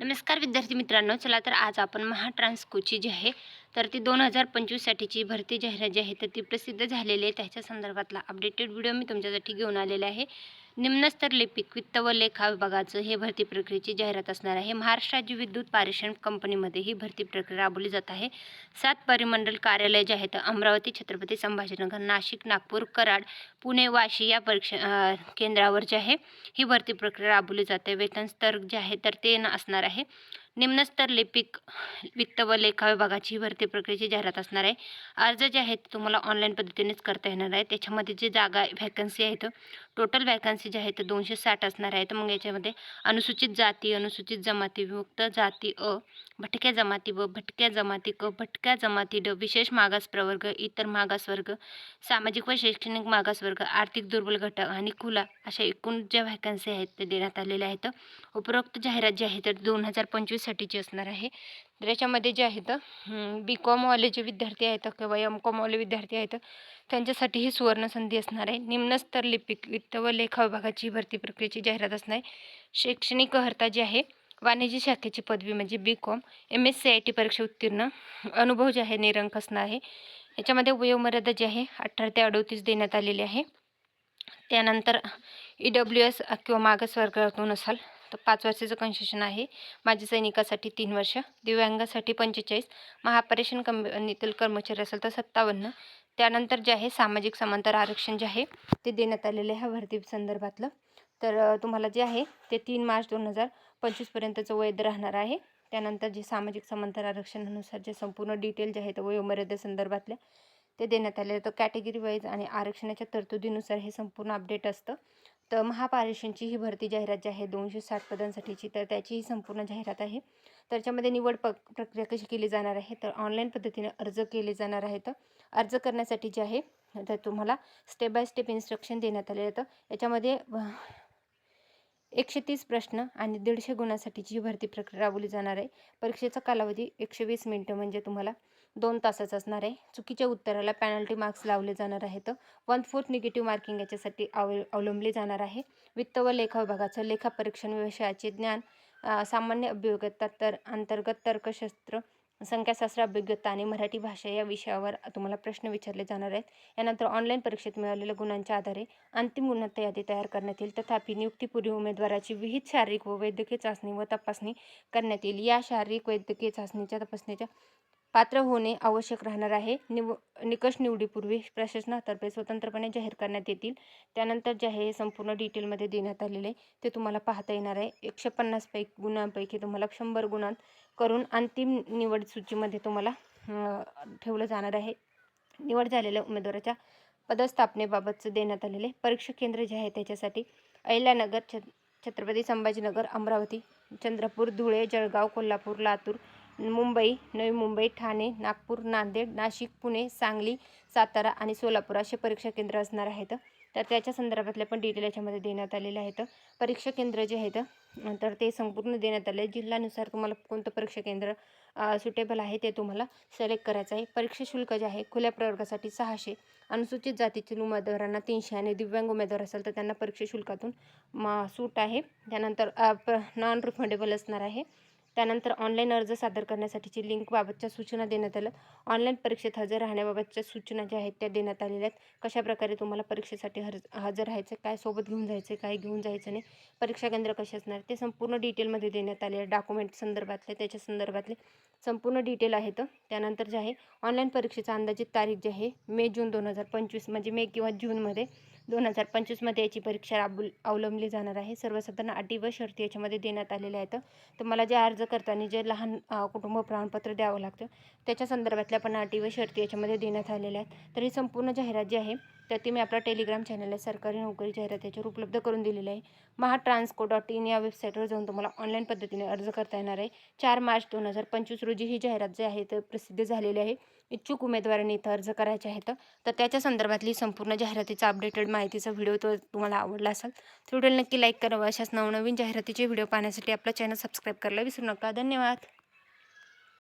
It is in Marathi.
नमस्कार विद्यार्थी मित्रांनो चला तर आज आपण महाट्रान्सकोची जी आहे तर ती दोन हजार पंचवीससाठीची भरती जाहिरात जी आहे तर ती प्रसिद्ध झालेली आहे. त्याच्या संदर्भातला अपडेटेड व्हिडिओ मी तुमच्यासाठी घेऊन आलेला आहे. निम्नस्तर लिपिक वित्त व लेखा विभागाचं हे भरती प्रक्रियेची जाहिरात असणार आहे. महाराष्ट्र राज्य विद्युत पारेषण कंपनीमध्ये ही भरती प्रक्रिया राबवली जात आहे. सात परिमंडल कार्यालय जे आहेत अमरावती छत्रपती संभाजीनगर नाशिक नागपूर कराड पुणे वाशी या परीक्षा केंद्रावर जे आहे ही भरती प्रक्रिया राबवली जाते. वेतन स्तर जे आहे तर ते न असणार आहे. निम्नस्तर लिपिक वित्त व लेखा विभागाची ही भरती प्रक्रियेची जाहिरात असणार आहे. अर्ज जे आहेत ते तुम्हाला ऑनलाईन पद्धतीनेच करता येणार आहे त्याच्यामध्ये जे जागा व्हॅकन्सी आहेत टोटल व्हॅकन्सी जे आहेत दोनशे साठ असणार आहेत मग याच्यामध्ये अनुसूचित जाती अनुसूचित जमाती विमुक्त जाती अ भटक्या जमाती व भटक्या जमाती क भटक्या जमाती ड विशेष मागास प्रवर्ग इतर मागासवर्ग सामाजिक व शैक्षणिक मागासवर्ग आर्थिक दुर्बल घटक आणि खुला अशा एकूण ज्या व्हॅकन्सी आहेत ते देण्यात आलेल्या आहेत. उपरोक्त जाहिरात जी आहे तर दोन हजार पंचवीस साठीची असणार आहे. तर याच्यामध्ये जे आहेत बी कॉमवाले जे विद्यार्थी आहेत किंवा एम कॉमवाले विद्यार्थी आहेत त्यांच्यासाठी ही सुवर्णसंधी असणार आहे. निम्नस्तर लिपिक वित्त व लेखा विभागाची भरती प्रक्रियेची जाहिरात असणार आहे. शैक्षणिक अर्हता जी आहे वाणिज्य शाखेची पदवी म्हणजे B Com M S C I T परीक्षा उत्तीर्ण अनुभव जे आहे निरंक असणार आहे. याच्यामध्ये वयोमर्यादा जी आहे अठरा ते अडोतीस देण्यात आलेली आहे. त्यानंतर ई डब्ल्यू एस किंवा मागासवर्गातून असाल तर पाच वर्षाचं कन्सेशन आहे. माझ्या सैनिकासाठी तीन वर्ष दिव्यांगासाठी पंचेचाळीस महापरेशन कंपनीतील कर्मचारी असेल तर सत्तावन्न. त्यानंतर जे आहे सामाजिक समांतर आरक्षण जे आहे ते देण्यात आलेलं आहे भरती संदर्भातलं. तर तुम्हाला जे आहे ते तीन मार्च दोन हजार पंचवीसपर्यंतचं वैध राहणार आहे. त्यानंतर जे सामाजिक समांतर आरक्षणानुसार जे संपूर्ण डिटेल जे आहेत वयोमर्यादे संदर्भातले ते देण्यात आले तर कॅटेगरी वाईज आणि आरक्षणाच्या तरतुदीनुसार हे संपूर्ण अपडेट असतं. तर महापारेषणची ही भरती जाहिरात जी आहे दोनशे साठ पदांसाठीची तर त्याची ही संपूर्ण जाहिरात आहे. त्याच्यामध्ये निवड प प्रक्रिया कशी केली जाणार आहे? तर ऑनलाईन पद्धतीने अर्ज केले जाणार आहेत. अर्ज करण्यासाठी जे आहे तर तुम्हाला स्टेप बाय स्टेप इन्स्ट्रक्शन देण्यात आले आहेत. याच्यामध्ये एकशे तीस प्रश्न आणि दीडशे गुणांसाठीची ही भरती प्रक्रिया राबवली जाणार आहे. परीक्षेचा कालावधी एकशे वीस मिनटं म्हणजे तुम्हाला दोन तासाचं असणार आहे. चुकीच्या उत्तराला पॅनल्टी मार्क्स लावले जाणार आहेत वन फोर्थ निगेटिव्ह मार्किंग याच्यासाठी अव अवलंबले जाणार आहे. वित्त व लेखा विभागाचं लेखापरीक्षण विषयाचे ज्ञान सामान्य अभियोग्यता तर अंतर्गत तर्कशास्त्र संख्याशास्त्र अभियोग्यता आणि मराठी भाषा या विषयावर तुम्हाला प्रश्न विचारले जाणार आहेत. यानंतर ऑनलाईन परीक्षेत मिळालेल्या गुणांच्या आधारे अंतिम उन्नत यादी तयार करण्यात येईल. तथापि नियुक्तीपूर्वी उमेदवाराची विहित शारीरिक व वैद्यकीय चाचणी व तपासणी करण्यात येईल. या शारीरिक वैद्यकीय चाचणीच्या तपासणीच्या पात्र होणे आवश्यक राहणार आहे. निव निकष निवडीपूर्वी प्रशासनातर्फे स्वतंत्रपणे जाहीर करण्यात येतील. त्यानंतर जे आहे हे संपूर्ण डिटेलमध्ये देण्यात आलेले आहे. ते तुम्हाला पाहता येणार आहे. एकशे पन्नास पै गुणांपैकी तुम्हाला शंभर गुणांत करून अंतिम निवड सूचीमध्ये तुम्हाला ठेवलं जाणार आहे. निवड झालेल्या उमेदवाराच्या पदस्थापनेबाबतचं देण्यात आलेले परीक्षा केंद्र जे आहे त्याच्यासाठी अहिल्यानगर छ छत्रपती संभाजीनगर अमरावती चंद्रपूर धुळे जळगाव कोल्हापूर लातूर मुंबई नवी मुंबई ठाणे नागपूर नांदेड नाशिक पुणे सांगली सातारा आणि सोलापूर असे परीक्षा केंद्र असणार आहेत. तर त्याच्या संदर्भातले पण डिटेल याच्यामध्ये देण्यात आलेले आहेत. परीक्षा केंद्र जे आहेत तर ते संपूर्ण देण्यात आले. जिल्ह्यानुसार तुम्हाला कोणतं परीक्षा केंद्र सुटेबल आहे ते तुम्हाला सिलेक्ट करायचं आहे. परीक्षा शुल्क जे आहे खुल्या प्रवर्गासाठी सहाशे अनुसूचित जातीतील उमेदवारांना तीनशे आणि दिव्यांग उमेदवार असेल तर त्यांना परीक्षा शुल्कातून सूट आहे. त्यानंतर नॉन रिफंडेबल असणार आहे. त्यानंतर ऑनलाईन अर्ज सादर करण्यासाठीची लिंकबाबतच्या सूचना देण्यात आल्या. ऑनलाईन परीक्षेत हजर राहण्याबाबतच्या सूचना ज्या आहेत त्या देण्यात आलेल्या आहेत. कशाप्रकारे तुम्हाला परीक्षेसाठी हर हजर राहायचं काय सोबत घेऊन जायचं काय घेऊन जायचं नाही परीक्षा केंद्र कसे असणार ते संपूर्ण डिटेलमध्ये देण्यात आले आहे डॉक्युमेंट संदर्भातले त्याच्या संदर्भातले संपूर्ण डिटेल आहेत. त्यानंतर जे आहे ऑनलाईन परीक्षेचा अंदाजित तारीख जी आहे मे जून दोन हजार पंचवीस म्हणजे मे किंवा जूनमध्ये दोन हजार पंचवीसमध्ये याची परीक्षा राबवली अवलंबली जाणार आहे. सर्वसाधारण अटी व शर्ती याच्यामध्ये देण्यात आलेल्या आहेत. तर मला जे अर्ज करताना जे लहान कुटुंब प्रमाणपत्र द्यावं लागतं त्याच्या संदर्भातल्या पण अटी व शर्ती याच्यामध्ये देण्यात आलेल्या आहेत. तर ही संपूर्ण जाहिरात जी आहे तर ती मी आपला टेलिग्राम चॅनल आहे सरकारी नोकरी जाहिरात याच्यावर उपलब्ध करून दिलेली आहे. महाट्रान्सको डॉट इन या वेबसाईटवर जाऊन तुम्हाला ऑनलाईन पद्धतीने अर्ज करता येणार आहे. चार मार्च दोन हजार पंचवीस रोजी ही जाहिरात जी आहे तर प्रसिद्ध झालेली आहे. इच्छुक उमेदवारांनी इथं अर्ज करायचे आहेत. तर त्याच्या संदर्भातली संपूर्ण जाहिरातीचा अपडेटेड माहितीचा व्हिडिओ तो तुम्हाला आवडला असेल तर व्हिडिओला नक्की लाईक करावं. अशाच नवनवीन जाहिरातीचे व्हिडिओ पाहण्यासाठी आपला चॅनल सबस्क्राईब करायला विसरू नका. धन्यवाद.